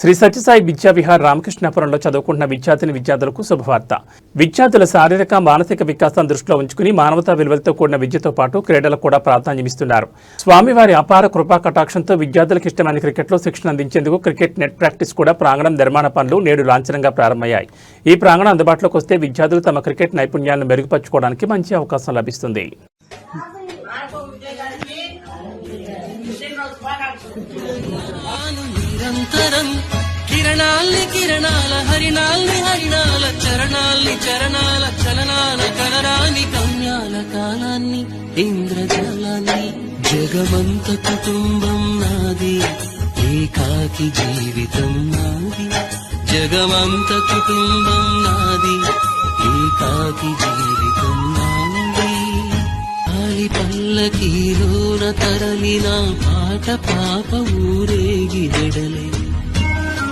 శ్రీ సత్యసాయి విద్యా విహార్ రామకృష్ణాపురంలో చదువుకుంటున్న విద్యార్థిని విద్యార్థులకు శుభవార్త విద్యార్థుల శారీరక మానసిక వికాసం దృష్టిలో ఉంచుకుని మానవతా విలువలతో కూడిన విద్యతో పాటు క్రీడలకు కూడా ప్రాధాన్యమిస్తున్నారు స్వామివారి అపార కృపా కటాక్షంతో విద్యార్థులకు ఇష్టమైన క్రికెట్లో శిక్షణ అందించేందుకు క్రికెట్ నెట్ ప్రాక్టీస్ కూడా ప్రాంగణం నిర్మాణ పనులు నేడు లాంఛనంగా ప్రారంభమయ్యాయి ఈ ప్రాంగణం అందుబాటులోకి వస్తే విద్యార్థులు తమ క్రికెట్ నైపుణ్యాలను మెరుగుపరచుకోవడానికి మంచి అవకాశం లభిస్తుంది నిరంతరం కిరణాల్ని కిరణాల హరిణాల్ని హరిణాల చరణాల్ని చరణాల చలనాల కలరాని కమ్యాల కాలాన్ని ఇంద్రజాలాన్ని జగమంత కుటుంబం నాది ఏకాకి జీవితం నాది జగమంత కుటుంబం నాది ఏకాకి జీవితం నాది. ఆలి పల్లకీలోన తరలిన పాట పాప ఊరేగి